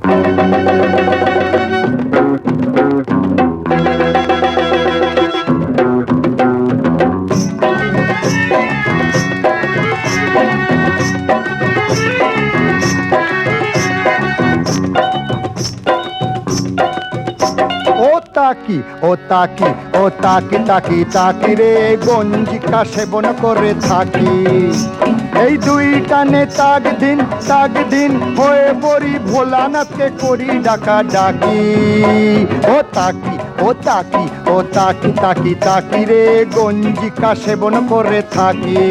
ও তাকি, ও তাকি ও তাকি তাকি তাকি রে, গঞ্জিকা সেবন করে থাকি। এই দুই টানে তাগ দিন তাগ দিন হয়ে পড়ি, ভোলানাথকে করি ডাকা ডাকি ও তাকি ও তাকি ও তাকি তাকি তাকি রে, গঞ্জিকা সেবন করে থাকি।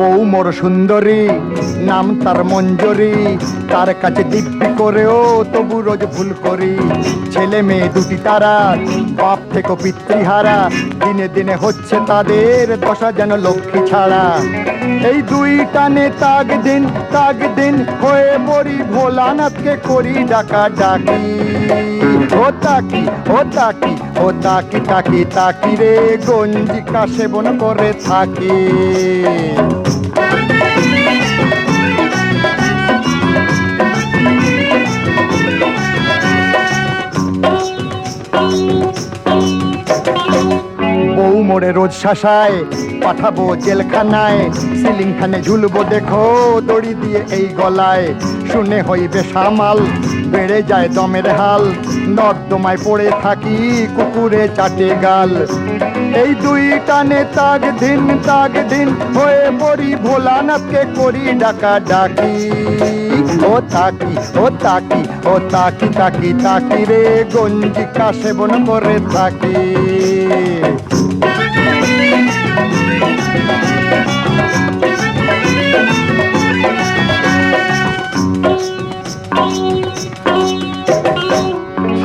বউ মোর সুন্দরী, নাম তার মঞ্জরি। তার কাছে দিব্যি করেও তবু রোজ ভুল করি। ছেলে মেয়ে দুটি তারা বাপ থেকে পিতৃহারা, দিনে দিনে হচ্ছে তাদের দশা যেন লক্ষ্মী ছাড়া। এই দুই টানে তাগ দিন তাগ দিন হয়ে পড়ি ভোলানাথকে করি ডাকা ডাকি। ও তাকি ও তাকি ও তাকি তাকি তাকি রে গঞ্জিকা সেবন করে থাকি। রোজ শাসায়, পাঠাবো জেলখানায় সিলিং খানে ঝুলবো দেখো দড়ি দিয়ে এই গলায়। শুনে হইবে সামাল, বেড়ে যায় দমের হাল। নর্দমায় পড়ে থাকি কুকুরে চাটে গাল। এই দুই টানে তাগ দিন তাগ দিন হয়ে পড়ি ভোলানাথকে করি ডাকা ডাকি। ও তাকি ও তাকি ও তাকি তাকি তাকি রে গঞ্জিকা সেবন করে থাকি।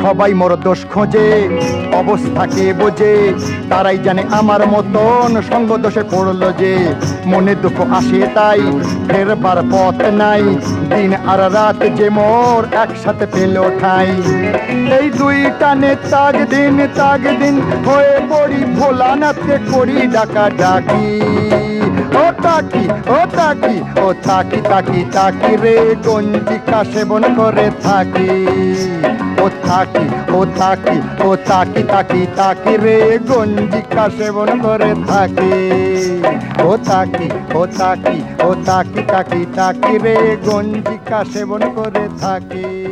সবাই মোর দোষ খোঁজে অবস্থাকে বোঝে? তারাই জানে আমার মতন সঙ্গ দোষে পড়ল যে। মনে দুঃখ আসে তাই ফেরবার পথ নাই। দিন আর রাত যে মোর একসাথে পেল ঠাই। এই দুই টানে তাগ দিন তাগ দিন হয়ে পড়ি ভোলানাথকে করি ডাকা ডাকি। ও তাকি ও তাকি ও তাকি তাকি তাকি রে, গঞ্জিকা সেবন করে থাকি। তাকি, ও তাকি ও তাকি তাকি তাকি রে গঞ্জিকা সেবন করে থাকি। ও তাকি ও তাকি ও তাকি তাকি তাকি রে গঞ্জিকা সেবন করে থাকি।